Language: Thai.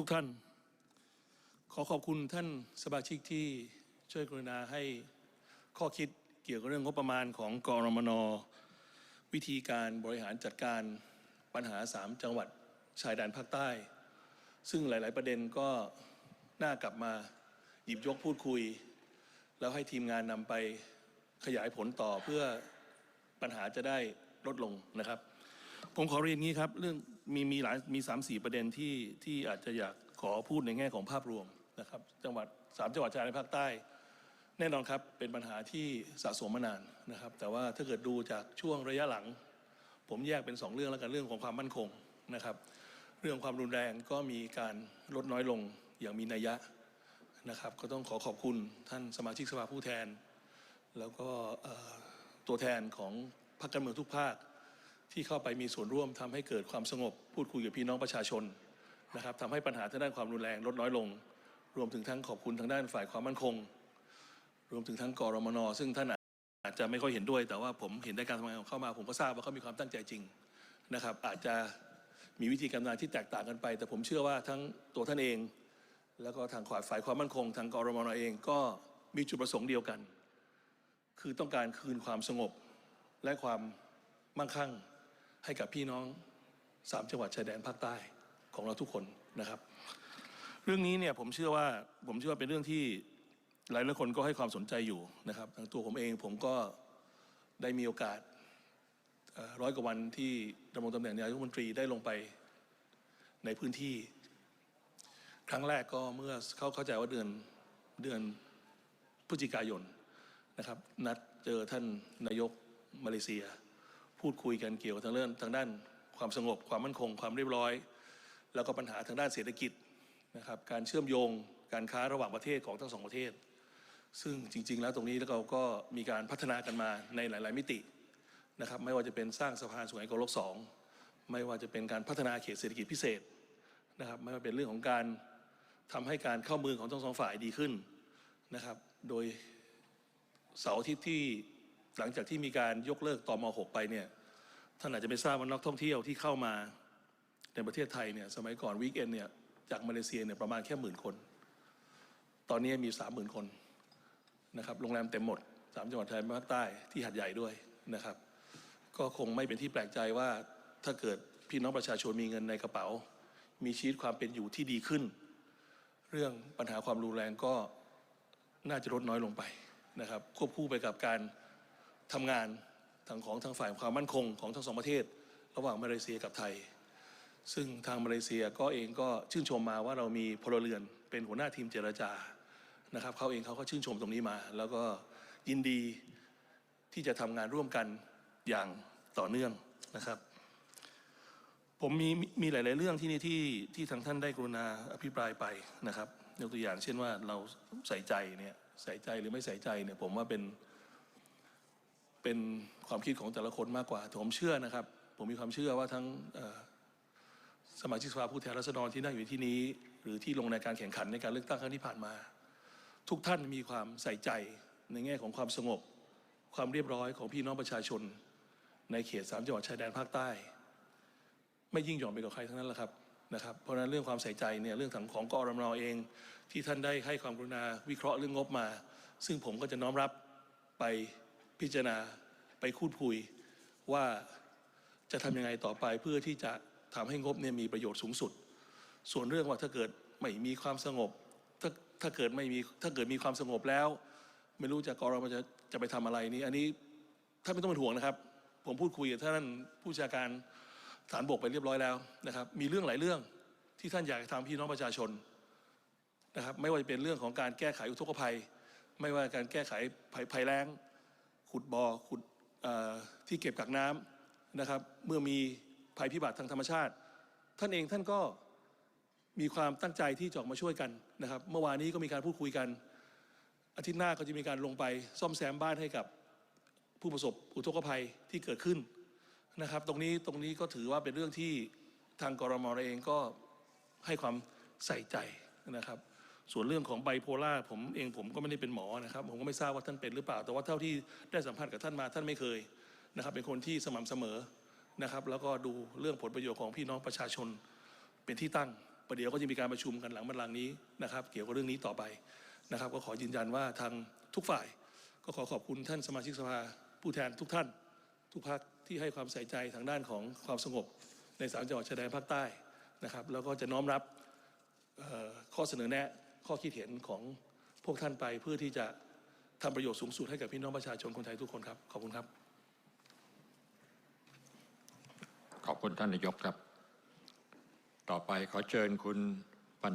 ทุกท่าน ขอขอบคุณท่านสมาชิกที่ช่วยกรุณาให้ข้อคิดเกี่ยวกับเรื่องงบประมาณของกรมน วิธีการบริหารจัดการปัญหา 3 จังหวัดชายแดนภาคใต้ ซึ่งหลาย ๆ ประเด็นก็น่ากลับมาหยิบยกพูดคุย แล้วให้ทีมงานนำไปขยายผลต่อเพื่อปัญหาจะได้ลดลงนะครับ ผมขอเรียนงี้ครับเรื่องมีมีหลายมีสามสี่ประเด็นที่ที่อาจจะอยากขอพูดในแง่ของภาพรวมนะครับ จังหวัดสามจังหวัดชายแดนภาคใต้ แน่นอนครับเป็นปัญหาที่สะสมมานานนะครับ แต่ว่าถ้าเกิดดูจากช่วงระยะหลัง ผมแยกเป็นสองเรื่องแล้วกันเรื่องของความมั่นคงนะครับ เรื่องความรุนแรงก็มีการลดน้อยลงอย่างมีนัยยะนะครับ ก็ต้องขอขอบคุณท่านสมาชิกสภาผู้แทน แล้วก็ตัวแทนของพรรคการเมืองทุกภาค ที่เข้าไปมีส่วนร่วมทำให้เกิดความสงบ พูดคุยกับพี่น้องประชาชนนะครับทำให้ปัญหาทางด้านความรุนแรงลดน้อยลง รวมถึงทั้งขอบคุณทางด้านฝ่ายความมั่นคง รวมถึงทั้งกรมน ซึ่งท่านอาจจะไม่ค่อยเห็นด้วย แต่ว่าผมเห็นได้การทำงานของเข้ามา ผมก็ทราบว่าเขามีความตั้งใจจริงนะครับ อาจจะมีวิธีการทำงานที่แตกต่างกันไป แต่ผมเชื่อว่าทั้งตัวท่านเอง แล้วก็ทางฝ่ายฝ่ายความมั่นคง ทางกรมนเองก็มีจุดประสงค์เดียวกัน คือต้องการคืนความสงบและความมั่งคั่ง ให้กับพี่น้องสามจังหวัดชายแดนภาคใต้ของเราทุกคนนะครับ เรื่องนี้เนี่ยผมเชื่อว่าผมเชื่อว่าเป็นเรื่องที่หลายหลายคนก็ให้ความสนใจอยู่นะครับทางตัวผมเองผมก็ได้มีโอกาสร้อยกว่าวันที่ดำรงตำแหน่งนายกรัฐมนตรีได้ลงไปในพื้นที่ ครั้งแรกก็เมื่อเขาเข้าใจว่าเดือนเดือนพฤศจิกายนนะครับ นัดเจอท่านนายกมาเลเซีย พูดคุยกันเกี่ยวกับทางเรื่องทางด้านความสงบ ความมั่นคง ความเรียบร้อย แล้วก็ปัญหาทางด้านเศรษฐกิจนะครับการเชื่อมโยงการค้าระหว่างประเทศของทั้งสองประเทศ ซึ่งจริง ๆ แล้วตรงนี้เราก็มีการพัฒนากันมาในหลาย ๆ มิตินะครับไม่ว่าจะเป็นสร้างสะพานสุไหงโกลกสองไม่ว่าจะเป็นการพัฒนาเขตเศรษฐกิจพิเศษนะครับไม่ว่าเป็นเรื่องของการทำให้การเข้ามือของทั้งสองฝ่ายดีขึ้นนะครับ โดยเสาร์อาทิตย์ที่ หลังจากที่มีการยกเลิกตอม6ไปเนี่ยท่านอาจจะไม่ทราบว่านักท่องเที่ยวที่เข้ามาในประเทศไทยเนี่ยสมัยก่อนวีคเอนเนี่ยจากมาเลเซียเนี่ยประมาณแค่หมื่นคน ตอนนี้มีสามหมื่นคนนะครับโรงแรมเต็มหมดสามจังหวัดชายภาคใต้ที่หัดใหญ่ด้วยนะครับ ก็คงไม่เป็นที่แปลกใจว่าถ้าเกิดพี่น้องประชาชนมีเงินในกระเป๋า มีชีวิตความเป็นอยู่ที่ดีขึ้น เรื่องปัญหาความรุนแรงก็น่าจะลดน้อยลงไปนะครับ ควบคู่ไปกับการ ทำงานทางของทางฝ่ายความมั่นคงของทั้งสองประเทศ ระหว่างมาเลเซียกับไทย ซึ่งทางมาเลเซียก็เองก็ชื่นชมมาว่าเรามีพลเรือนเป็นหัวหน้าทีมเจรจานะครับเขาเองเขาก็ชื่นชมตรงนี้มา แล้วก็ยินดีที่จะทำงานร่วมกันอย่างต่อเนื่องนะครับผมมีมีหลาย ๆ เรื่องที่นี่ที่ที่ทางท่านได้กรุณาอภิปรายไปนะครับยกตัวอย่างเช่นว่าเราใส่ใจเนี่ยใส่ใจหรือไม่ใส่ใจเนี่ยผมว่าเป็น เป็นความคิดของแต่ละคนมากกว่าแต่ผมเชื่อนะครับ ผมมีความเชื่อว่าทั้งสมาชิกสภาผู้แทนราษฎรที่นั่งอยู่ที่นี้ หรือที่ลงในการแข่งขันในการเลือกตั้งครั้งที่ผ่านมา ทุกท่านมีความใส่ใจในแง่ของความสงบ ความเรียบร้อยของพี่น้องประชาชน ในเขตสามจังหวัดชายแดนภาคใต้ ไม่ยิ่งหย่อนไปกว่าใครทั้งนั้นแหละครับนะครับเพราะนั้นเรื่องความใส่ใจเนี่ยเรื่องของของกอรมนเอง ที่ท่านได้ให้ความกรุณาวิเคราะห์เรื่องงบมา ซึ่งผมก็จะน้อมรับไป พิจารณาไปคูดคุยว่าจะทำยังไงต่อไปเพื่อที่จะทำให้งบเนี่ยมีประโยชน์สูงสุด ส่วนเรื่องว่าถ้าเกิดไม่มีความสงบ ถ้าถ้าเกิดไม่มีถ้าเกิดมีความสงบแล้ว ไม่รู้จะกรมจะจะไปทำอะไรนี้ อันนี้ท่านไม่ต้องเป็นห่วงนะครับ ผมพูดคุยกับท่านผู้จัดการฐานบกไปเรียบร้อยแล้วนะครับ มีเรื่องหลายเรื่องที่ท่านอยากทำพี่น้องประชาชนนะครับ ไม่ว่าจะเป็นเรื่องของการแก้ไขอุทกภัย ไม่ว่าการแก้ไขภัยภัยแล้ง ขุดบ่อขุดที่เก็บกักน้ำนะครับ เมื่อมีภัยพิบัติทางธรรมชาติ ท่านเองท่านก็มีความตั้งใจที่จะออกมาช่วยกันนะครับ เมื่อวานนี้ก็มีการพูดคุยกัน อาทิตย์หน้าก็จะมีการลงไปซ่อมแซมบ้านให้กับผู้ประสบอุทกภัยที่เกิดขึ้นนะครับ ตรงนี้ตรงนี้ก็ถือว่าเป็นเรื่องที่ทางกรมเองก็ให้ความใส่ใจนะครับ ส่วนเรื่องของไบโพล่าผมเองผมก็ไม่ได้เป็นหมอนะครับ ผมก็ไม่ทราบว่าท่านเป็นหรือเปล่า แต่ว่าเท่าที่ได้สัมผัสกับท่านมาท่านไม่เคยนะครับ เป็นคนที่สม่ำเสมอนะครับ แล้วก็ดูเรื่องผลประโยชน์ของพี่น้องประชาชนเป็นที่ตั้งประเดี๋ยวก็จะมีการประชุมกันหลังบัลลังก์นี้นะครับ เกี่ยวกับเรื่องนี้ต่อไปนะครับ ก็ขอยืนยันว่าทางทุกฝ่าย ก็ขอขอบคุณท่านสมาชิกสภาผู้แทนทุกท่าน ทุกพักที่ให้ความใส่ใจทางด้านของความสงบ ในสามจังหวัดชายแดนภาคใต้นะครับ แล้วก็จะน้อมรับข้อเสนอแนะ ข้อคิดเห็นของพวกท่านไปเพื่อที่จะทำประโยชน์สูงสุดให้กับพี่น้องประชาชนคนไทยทุกคนครับ ขอบคุณครับ ขอบคุณท่านนายกครับ ต่อไปขอเชิญคุณปัน